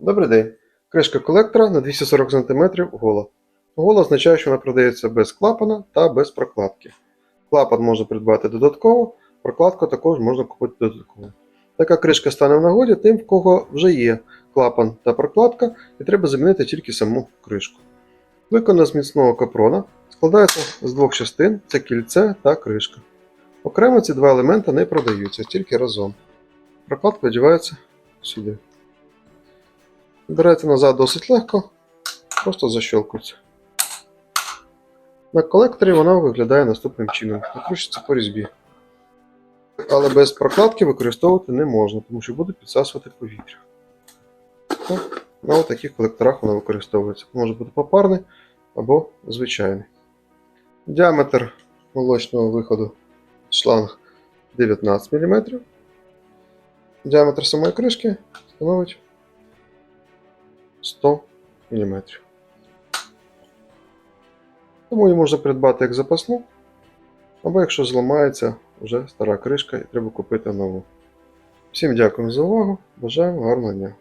Добрий день. Кришка колектора на 240 см гола. Гола означає, що вона продається без клапана та без прокладки. Клапан можна придбати додатково, прокладку також можна купити додатково. Така кришка стане в нагоді тим, в кого вже є клапан та прокладка, і треба замінити тільки саму кришку. Виконана з міцного капрона, складається з двох частин: це кільце та кришка. Окремо ці два елементи не продаються, тільки разом. Прокладка одягається сюди. Берете назад досить легко, просто защелкується. На колекторі вона виглядає наступним чином. Викручується по різьбі. Але без прокладки використовувати не можна, тому що буде підсасувати повітря. На таких колекторах вона використовується. Може бути попарний або звичайний. Діаметр молочного виходу шланг 19 мм. Діаметр самої кришки становить 100 мм. Тому її можна придбати як запасну, або якщо зламається вже стара кришка і треба купити нову. Всім дякую за увагу. Бажаємо гарного дня!